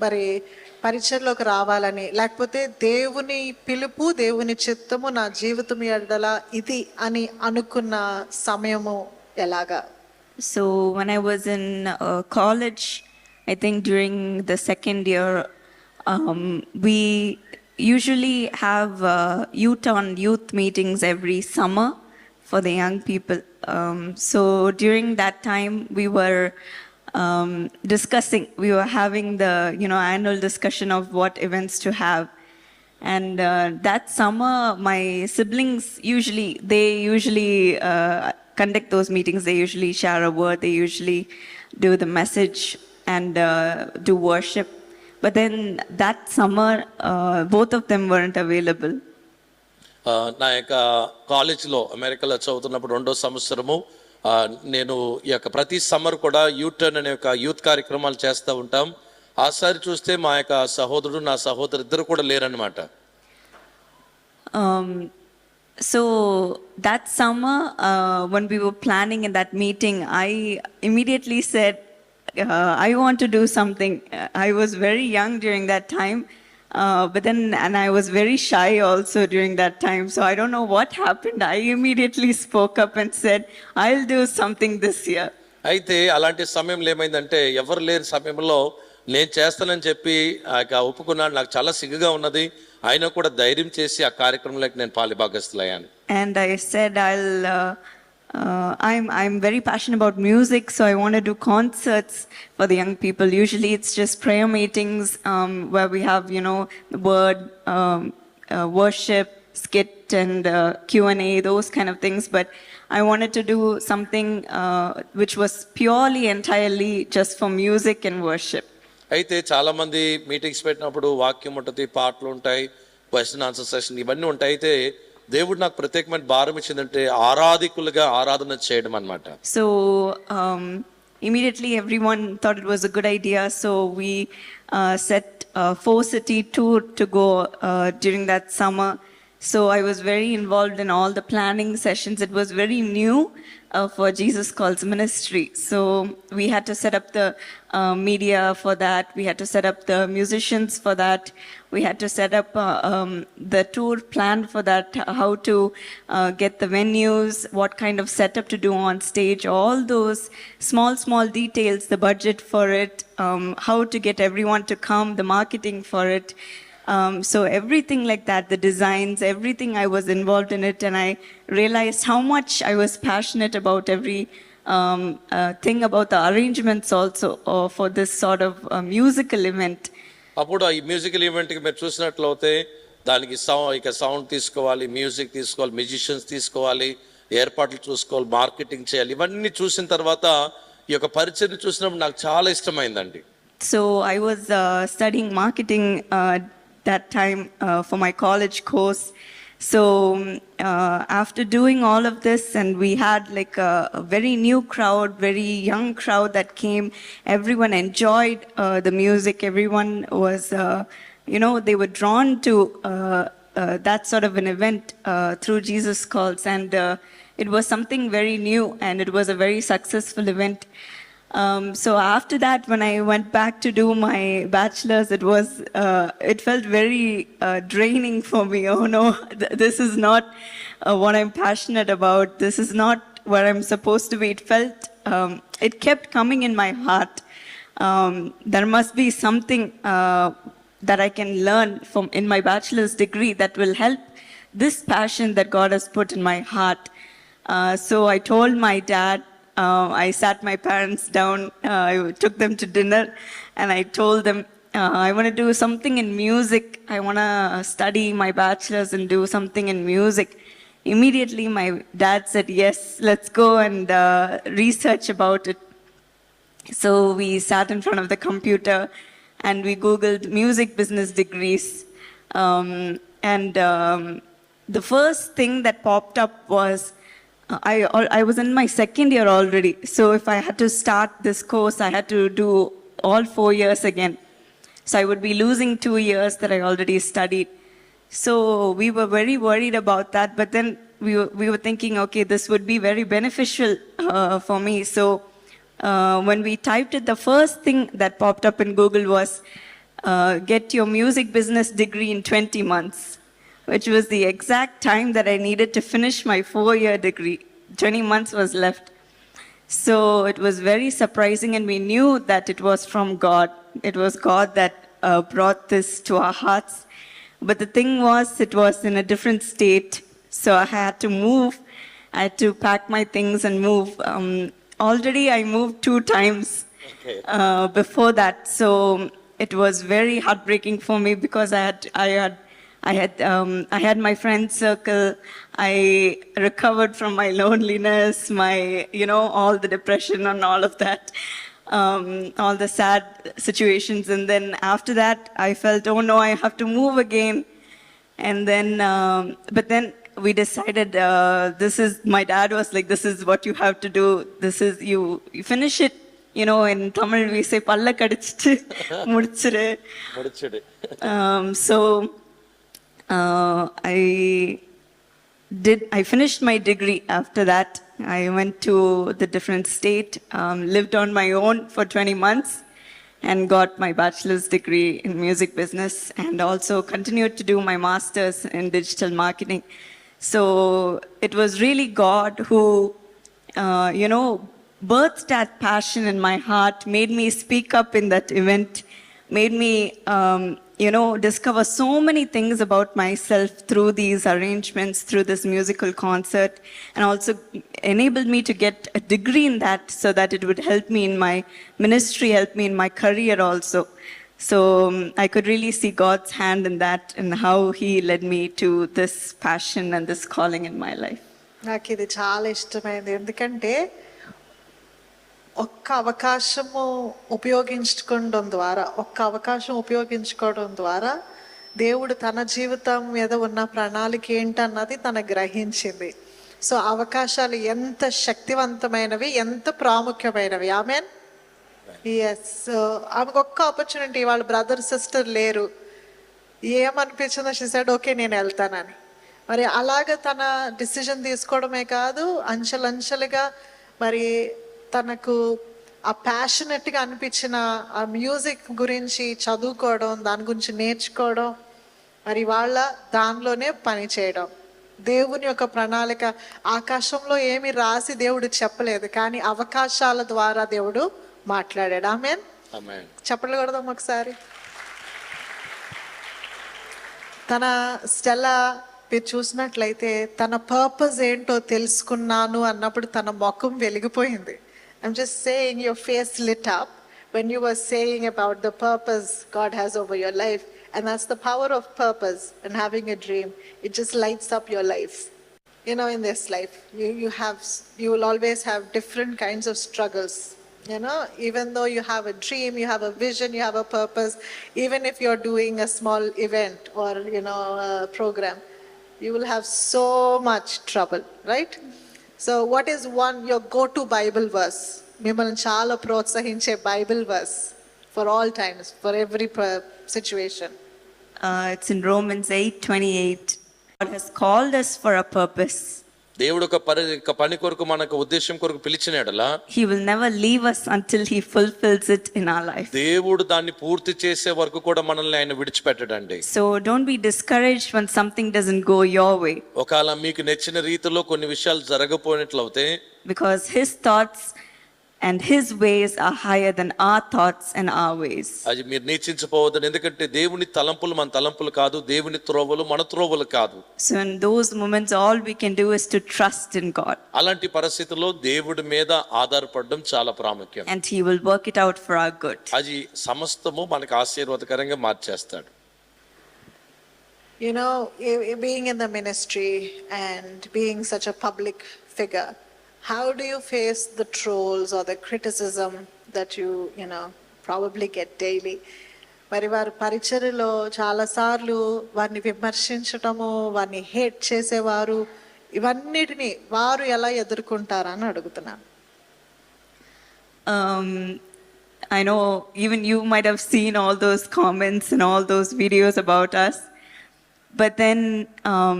మరి పరిచయలోకి రావాలని లేకపోతే దేవుని పిలుపు దేవుని చిత్తము నా జీవితం ఎడల ఇది అని అనుకున్న సమయము ఎలాగా? So one I was in college I think during the second year we usually have youth on youth meetings every summer for the young people so during that time we were that time, we were um, discussing. We were having the you know annual discussion of what events to have. And uh, that summer, my siblings usually, they usually uh, conduct those meetings. They usually share a word. They usually do the message and uh, do worship. But then that summer, uh, both of them weren't available. ఆ, నా యొక్క కాలేజీలో అమెరికాలో చదువుతున్నప్పుడు రెండో సంవత్సరము ఆ, నేను ఈ యొక్క ప్రతి సమ్మర్ కూడా యూటర్న్ అనే ఒక యూత్ కార్యక్రమాలు చేస్తూ ఉంటాం ఆసారి చూస్తే మా యొక్క సహోదరుడు నా సహోదరు ఇద్దరు కూడా లేరనమాట Um, so that summer, uh, when we were planning in that meeting, I immediately said, uh, I want to do something. Uh, I was very young during that time, uh, but then, and I was very shy also during that time. So I don't know what happened. I immediately spoke up and said, I'll do something this year. అయితే అలాంటి సమయంలో ఏమైందంటే ఎవరు లేని సమయంలో నేను చేస్తానని చెప్పి ఒప్పుకున్నాను నాకు చాలా సిగ్గుగా ఉన్నది ఆయన కూడా ధైర్యం చేసి ఆ కార్యక్రమంలోకి నేను పాలిభాగస్తులయ్యాను and I said I'll. Uh, I'm I'm very passionate about music, so I want to do concerts for the young people. Usually, it's just prayer meetings um, where we have you know the word, um, uh, worship, skit, and uh, Q&A, those kind of things. But I wanted to do something uh, which was purely, entirely just for music and worship. అయితే చాలా మంది meetings పెట్టినప్పుడు వాక్యం ఉంటుంది పాటలు ఉంటాయి question answer session ఇవన్నీ ఉంటాయి అయితే దేవుడు నాకు ప్రత్యేకమైన భారం ఇచ్చిందంటే ఆరాధికులుగా ఆరాధన చేయడం అనమాట so immediately every one thought it was good idea so we set four city tour to go during that summer So I was very involved in all the planning sessions. It was very new uh, for Jesus Calls Ministry. So we had to set up the uh, media for that. We had to set up the musicians for that. We had to set up uh, um, the tour plan for that, how to uh, get the venues, what kind of setup to do on stage, all those small, small details, the budget for it, um, how to get everyone to come, the marketing for it. Um, so everything like that, the designs, everything I was involved in it, and I realized how much I was passionate about every um, uh, thing about the arrangements also uh, for this sort of uh, musical event. అప్పుడు ఈ musical ఈవెంట్కి మీరు చూసినట్లయితే దానికి సౌ ఇక sound తీసుకోవాలి music తీసుకోవాలి మ్యూజిషియన్స్ తీసుకోవాలి ఏర్పాట్లు చూసుకోవాలి మార్కెటింగ్ చేయాలి ఇవన్నీ చూసిన తర్వాత ఈ యొక్క పరిచయం చూసినప్పుడు నాకు చాలా ఇష్టమైందండి So I was uh, studying marketing uh, that time uh, for my college course. So um, uh, after doing all of this, and we had like a, a very new crowd, very young crowd that came. Everyone enjoyed uh, the music. Everyone was, uh, you know, they were drawn to uh, uh, that sort of an event uh, through Jesus Calls, and it was something very new, and it was a very successful event. Um, so after that, when I went back to do my bachelor's, it was uh, it felt very uh, draining for me. Oh no, th- this is not uh, what I'm passionate about. This is not where I'm supposed to be. It felt um, it kept coming in my heart. Um, there must be something uh, that I can learn from in my bachelor's degree that will help this passion that God has put in my heart. Uh, so I told my dad, uh, I sat my parents down, uh, I took them to dinner, and I told them, uh, I want to do something in music. I want to study my bachelor's and do something in music. Immediately, my dad said, Yes, let's go and uh, research about it. So we sat in front of the computer and we Googled music business degrees. Um, and um, the first thing that popped up was I, I was in my second year already. So if I had to start this course, I had to do all four years again. So I would be losing two years that I already studied. So we were very worried about that. But then we were, we were thinking, okay, this would be very beneficial uh, for me. So uh, when we typed it, the first thing that popped up in Google was uh, get your music business degree in 20 months, which was the exact time that I needed to finish my four year degree. 20 months was left. So it was very surprising, and we knew that it was from God. It was God that uh, brought this to our hearts. But the thing was, it was in a different state. So I had to move. I had to pack my things and move. Um, already, I moved two times Okay. uh, before that. So it was very heartbreaking for me because I had, I had, I had, um, I had my friend circle. I recovered from my loneliness, my, you know, all the depression and all of that, um, all the sad situations. And then after that, I felt, oh no, I have to move again. And then, um, but then we decided uh, this is, my dad was like, this is what you have to do. This is, you, you finish it you know, in Tamil we say, "Palla kadichittu um, so uh, I did. I finished my degree after that. I went to the different state, um, lived on my own for 20 months, and got my bachelor's degree in music business, and also continued to do my master's in digital marketing. So it was really God who, uh, you know, birthed that passion in my heart, made me speak up in that event, made me, um, you know, discover so many things about myself through these arrangements, through this musical concert, and also enabled me to get a degree in that so that it would help me in my ministry, help me in my career also. So um, I could really see God's hand in that and how He led me to this passion and this calling in my life. నాకు ఇది చాలా ఇష్టమైంది ఎందుకంటే ఒక్క అవకాశము ఉపయోగించుకోవడం ద్వారా ఒక్క అవకాశం ఉపయోగించుకోవడం ద్వారా దేవుడు తన జీవితం మీద ఉన్న ప్రణాళిక ఏంటన్నది తన గ్రహించింది. సో అవకాశాలు ఎంత శక్తివంతమైనవి ఎంత ప్రాముఖ్యమైనవి. ఆమెన్? ఎస్ ఆమెకు ఒక్క ఆపర్చునిటీ వాళ్ళ బ్రదర్ సిస్టర్ లేరు. ఏమనిపించిందో చూసాడు ఓకే నేను వెళ్తానని. మరి అలాగ తన డిసిజన్ తీసుకోవడమే కాదు అంచెలంచెలుగా మరి తనకు ఆ ప్యాషనెట్గా అనిపించిన ఆ మ్యూజిక్ గురించి చదువుకోవడం దాని గురించి నేర్చుకోవడం మరి వాళ్ళ దానిలోనే పని చేయడం. దేవుని యొక్క ప్రణాళిక ఆకాశంలో ఏమి రాసి దేవుడు చెప్పలేదు కానీ అవకాశాల ద్వారా దేవుడు మాట్లాడాడు. ఆమెన్ ఆమె చెప్పలు కొడదాం ఒకసారి. తన స్టెల్లా మీరు చూసినట్లయితే తన పర్పస్ ఏంటో తెలుసుకున్నాను అన్నప్పుడు తన ముఖం వెలిగిపోయింది. I'm just saying your face lit up when you were saying about the purpose God has over your life. And that's the power of purpose and having a dream. It just lights up your life. You know, in this life, you, you have you will always have different kinds of struggles. You know, even though you have a dream, you have a vision, you have a purpose, even if you're doing a small event or, you know, a program, you will have so much trouble, right? so what is one your go-to bible verse మిమ్మల్ని చాలా ప్రోత్సహించే Bible verse for all times for every situation Uh, it's in Romans 8:28. God has called us for a purpose. దేవుడు ఒక పని ఒక పని కొరకు మనకు ఉద్దేశం కొరకు పిలిచినాడలా? He will never leave us until he fulfills it in our life దేవుడు దాన్ని పూర్తి చేసే వరకు కూడా మనల్ని ఆయన విడిచిపెట్టడండి. So don't be discourage when something doesn't go your way ఒకవేళ మీకు నచ్చిన రీతిలో కొన్ని విషయాలు జరగకపోయినట్లయితే because his thoughts and His ways are higher than our thoughts and our ways. అది మీరు నీచించపోవద్దని ఎందుకంటే దేవుని తలంపులు మన తలంపులు కాదు దేవుని త్రోవలు మన త్రోవలు కాదు So in those moments, all we can do is to trust in God అలాంటి పరిస్థితుల్లో దేవుడి మీద ఆధారపడడం చాలా ప్రాముఖ్యం and He will work it out for our good. అది సమస్తము మనకు ఆశీర్వాదకరంగా మార్చేస్తాడు You know, being in the ministry and being such a public figure, how do you face the trolls or the criticism that you, you know, probably get daily? మరి వారి పరిచర్యలో చాలాసార్లు వారిని విమర్శించటము వారిని హేట్ చేసేవారు ఇవన్నిటిని వారు ఎలా ఎదుర్కొంటారని అడుగుతున్నాను Um, I know even you might have seen all those comments and all those videos about us. But then, um,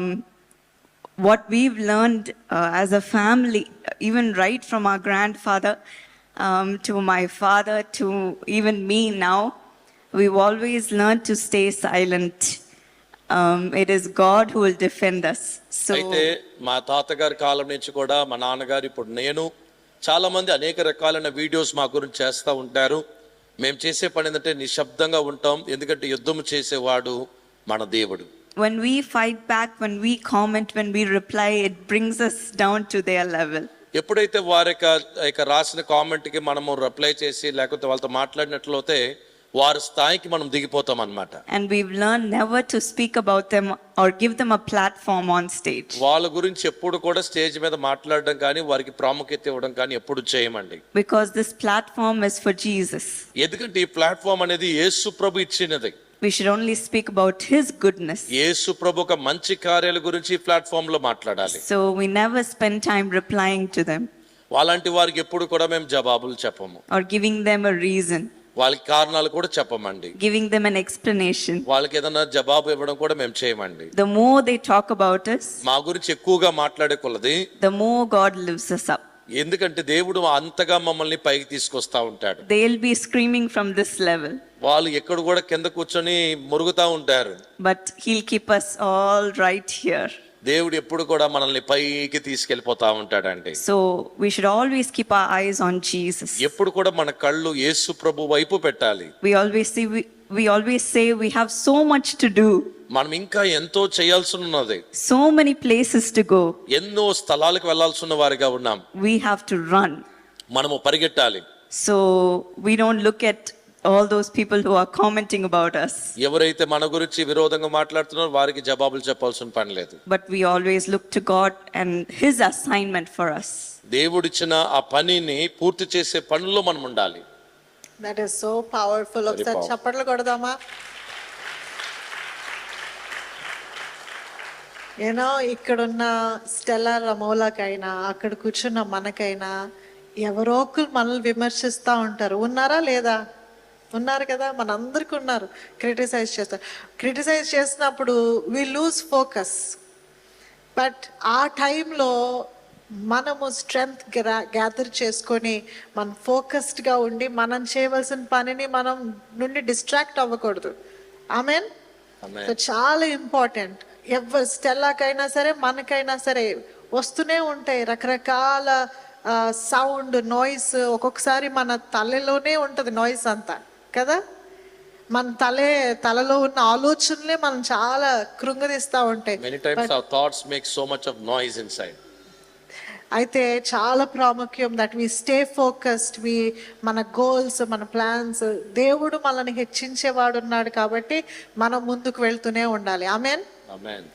what we've learned uh, as a family, even right from our grandfather um, to my father to even me now, we've always learned to stay silent. Um, it is God who will defend us. So, అయితే మా తాతగారి కాలం నుంచి కూడా మా నాన్నగారు ఇప్పుడు నేను చాలా మంది అనేక రకాలైన వీడియోస్ మా గురించి చేస్తూ ఉంటారు మేము చేసే పని ఏంటంటే నిశ్శబ్దంగా ఉంటాం ఎందుకంటే యుద్ధం చేసేవాడు మన దేవుడు when we fight back, when we comment, when we reply, it brings us down to their level. ఎప్పుడైతే వారి యొక్క రాసిన కామెంట్కి మనము రిప్లై చేసి లేకపోతే వాళ్ళతో మాట్లాడినట్లయితే వారి స్థాయికి మనం దిగిపోతాం అనమాట and we learn never to speak about them or give them a platform on stage వాళ్ళ గురించి ఎప్పుడు కూడా స్టేజ్ మీద మాట్లాడడం కానీ వారికి ప్రాముఖ్యత ఇవ్వడం కానీ ఎప్పుడు చేయమండి. Because this platform is for Jesus ఎందుకంటే ఈ ప్లాట్ఫామ్ అనేది యేసు ప్రభు ఇచ్చినది. We should only speak about His goodness. యేసు ప్రభు ఒక మంచి కార్యాల గురించి ప్లాట్ఫామ్లో మాట్లాడాలి So we never spend time replying to them అలాంటి వారికి ఎప్పుడు కూడా మేము జవాబులు చెప్పము or giving them a reason, వాళ్ళకి కారణాలు కూడా చెప్పమండి giving them an explanation. వాళ్ళకి ఏదైనా జవాబు ఇవ్వడం కూడా మేము చేయమండి The more they talk about us, మా గురించి ఎక్కువగా మాట్లాడే కొలది the more God lifts us up. ఎందుకంటే దేవుడు అంతగా మమ్మల్ని పైకి తీసుకొస్తా ఉంటాడు. They will be screaming from this level వాళ్ళు ఎక్కడ కూడా కింద కూర్చొని మురుగుతా ఉంటారు. But he'll keep us all right here దేవుడు ఎప్పుడు కూడా మనల్ని పైకి తీసుకెళ్ళిపోతా ఉంటాడండి. So we should always keep our eyes on Jesus ఎప్పుడు కూడా మన కళ్ళు యేసు ప్రభు వైపు పెట్టాలి. We always see we always say we have so much to do మనం ఇంకా ఎంతో చేయాల్సి ఉన్నది so many places to go. ఎన్నో స్థలాలకు వెళ్ళాల్సి ఉన్న వారిగా ఉన్నాం We have to run. మనము పరిగెట్టాలి So we don't look at all those people who are commenting about us, ఎవరైతే మన గురించి విరోధంగా మాట్లాడుతున్నారో వారికి జవాబులు చెప్పాల్సిన పని లేదు but we always look to God and His assignment for us. దేవుడిచ్చిన ఆ పనిని పూర్తి చేసే పనుల్లో మనం ఉండాలి దట్ ఈస్ సో పవర్ఫుల్ ఒకసారి powerful. చప్పట్లు కొడదామా ఏనో ఇక్కడున్న స్టెల్లా రమోలాకైనా అక్కడ కూర్చున్న మనకైనా ఎవరో ఒకరు మనల్ని విమర్శిస్తూ ఉంటారు. ఉన్నారా లేదా? ఉన్నారు కదా మనందరికీ ఉన్నారు. క్రిటిసైజ్ చేస్తారు. క్రిటిసైజ్ చేసినప్పుడు వి లూజ్ ఫోకస్ బట్ ఆ టైంలో మనము స్ట్రెంగ్త్ గ్యాదర్ చేసుకొని మనం ఫోకస్డ్గా ఉండి మనం చేయవలసిన పనిని మనం నుండి డిస్ట్రాక్ట్ అవ్వకూడదు. Amen. సో చాలా ఇంపార్టెంట్ ఎవరు స్టెల్లాకైనా సరే మనకైనా సరే వస్తూనే ఉంటాయి రకరకాల సౌండ్ నాయిస్. ఒక్కొక్కసారి మన తలలోనే ఉంటుంది నాయిస్ అంతా కదా? మన తలే తలలో ఉన్న ఆలోచనలే మనం చాలా కృంగదీస్తూ ఉంటాయి. Many times our thoughts make so much of noise అయితే చాలా ప్రాముఖ్యం that we stay focused we మన గోల్స్ మన ప్లాన్స్ దేవుడు మనల్ని హెచ్చించేవాడు ఉన్నాడు కాబట్టి మనం ముందుకు వెళ్తూనే ఉండాలి. Amen Amen.